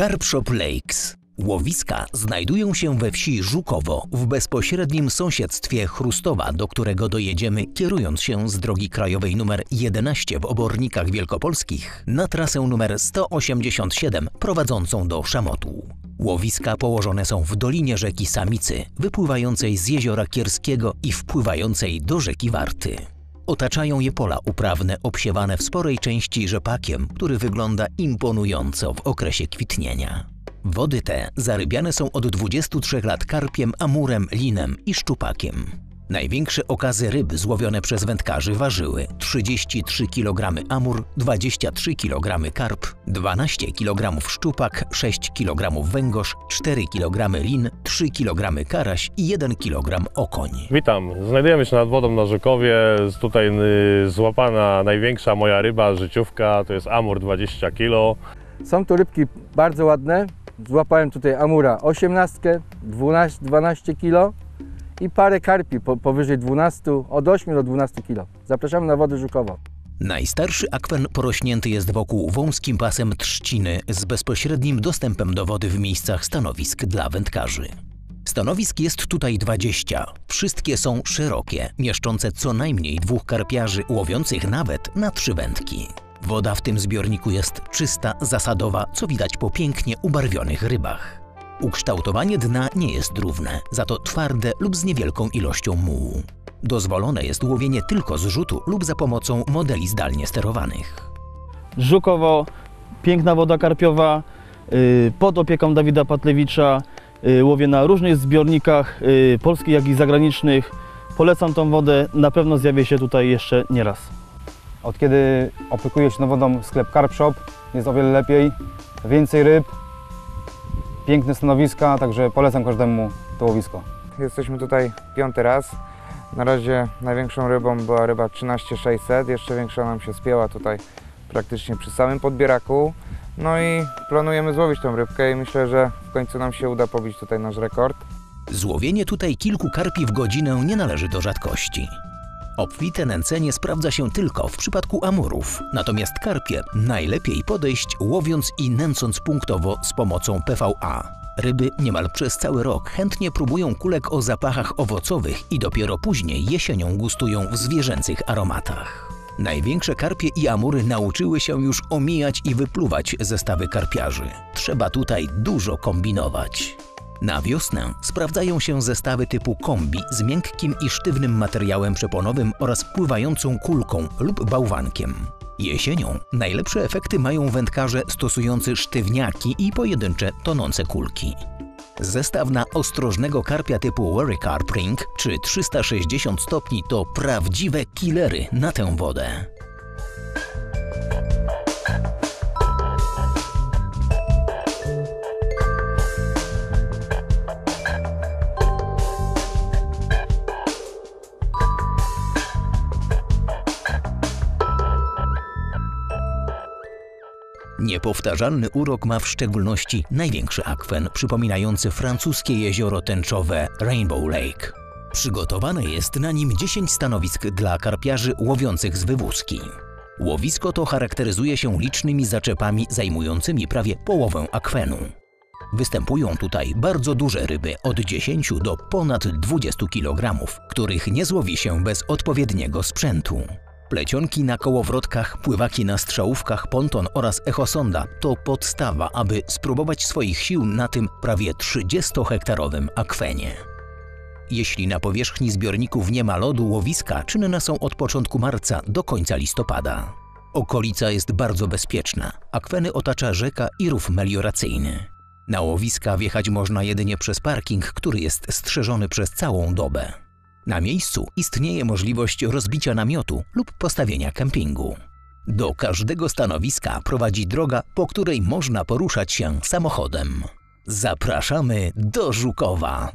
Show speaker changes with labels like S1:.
S1: Carp Shop Lakes. Łowiska znajdują się we wsi Żukowo, w bezpośrednim sąsiedztwie Chrustowa, do którego dojedziemy kierując się z drogi krajowej nr 11 w Obornikach Wielkopolskich na trasę numer 187 prowadzącą do Szamotu. Łowiska położone są w dolinie rzeki Samicy, wypływającej z jeziora Kierskiego i wpływającej do rzeki Warty. Otaczają je pola uprawne obsiewane w sporej części rzepakiem, który wygląda imponująco w okresie kwitnienia. Wody te zarybiane są od 23 lat karpiem, amurem, linem i szczupakiem. Największe okazy ryb złowione przez wędkarzy ważyły 33 kg amur, 23 kg karp, 12 kg szczupak, 6 kg węgorz, 4 kg lin, 3 kg karaś i 1 kg okoń.
S2: Witam, znajdujemy się nad wodą na Rzekowie. Jest Tutaj y, złapana największa moja ryba, życiówka, to jest amur 20 kg.
S3: Są tu rybki bardzo ładne. Złapałem tutaj amura 18, 12, 12 kg i parę karpi po, powyżej 12, od 8 do 12 kg. Zapraszamy na wody Żukowo.
S1: Najstarszy akwen porośnięty jest wokół wąskim pasem trzciny z bezpośrednim dostępem do wody w miejscach stanowisk dla wędkarzy. Stanowisk jest tutaj 20. Wszystkie są szerokie, mieszczące co najmniej dwóch karpiarzy, łowiących nawet na trzy wędki. Woda w tym zbiorniku jest czysta, zasadowa, co widać po pięknie ubarwionych rybach. Ukształtowanie dna nie jest równe, za to twarde lub z niewielką ilością mułu. Dozwolone jest łowienie tylko z rzutu lub za pomocą modeli zdalnie sterowanych.
S4: Żukowo, piękna woda karpiowa, y, pod opieką Dawida Patlewicza, y, łowię na różnych zbiornikach y, polskich, jak i zagranicznych. Polecam tą wodę, na pewno zjawię się tutaj jeszcze nie raz.
S5: Od kiedy opiekuje się wodą sklep Carp Shop, jest o wiele lepiej, więcej ryb, piękne stanowiska, także polecam każdemu to łowisko.
S6: Jesteśmy tutaj piąty raz. Na razie największą rybą była ryba 13600, jeszcze większa nam się spięła tutaj praktycznie przy samym podbieraku. No i planujemy złowić tą rybkę i myślę, że w końcu nam się uda pobić tutaj nasz rekord.
S1: Złowienie tutaj kilku karpi w godzinę nie należy do rzadkości. Obfite nęcenie sprawdza się tylko w przypadku amurów, natomiast karpie najlepiej podejść łowiąc i nęcąc punktowo z pomocą PVA. Ryby niemal przez cały rok chętnie próbują kulek o zapachach owocowych i dopiero później jesienią gustują w zwierzęcych aromatach. Największe karpie i amury nauczyły się już omijać i wypluwać zestawy karpiarzy. Trzeba tutaj dużo kombinować. Na wiosnę sprawdzają się zestawy typu kombi z miękkim i sztywnym materiałem przeponowym oraz pływającą kulką lub bałwankiem. Jesienią najlepsze efekty mają wędkarze stosujący sztywniaki i pojedyncze tonące kulki. Zestaw na ostrożnego karpia typu Worry Carp Ring czy 360 stopni to prawdziwe killery na tę wodę. Niepowtarzalny urok ma w szczególności największy akwen przypominający francuskie jezioro tęczowe Rainbow Lake. Przygotowane jest na nim 10 stanowisk dla karpiarzy łowiących z wywózki. Łowisko to charakteryzuje się licznymi zaczepami zajmującymi prawie połowę akwenu. Występują tutaj bardzo duże ryby od 10 do ponad 20 kg, których nie złowi się bez odpowiedniego sprzętu. Plecionki na kołowrotkach, pływaki na strzałówkach, ponton oraz echosonda to podstawa, aby spróbować swoich sił na tym prawie 30-hektarowym akwenie. Jeśli na powierzchni zbiorników nie ma lodu, łowiska czynne są od początku marca do końca listopada. Okolica jest bardzo bezpieczna. Akweny otacza rzeka i rów melioracyjny. Na łowiska wjechać można jedynie przez parking, który jest strzeżony przez całą dobę. Na miejscu istnieje możliwość rozbicia namiotu lub postawienia kempingu. Do każdego stanowiska prowadzi droga, po której można poruszać się samochodem. Zapraszamy do Żukowa.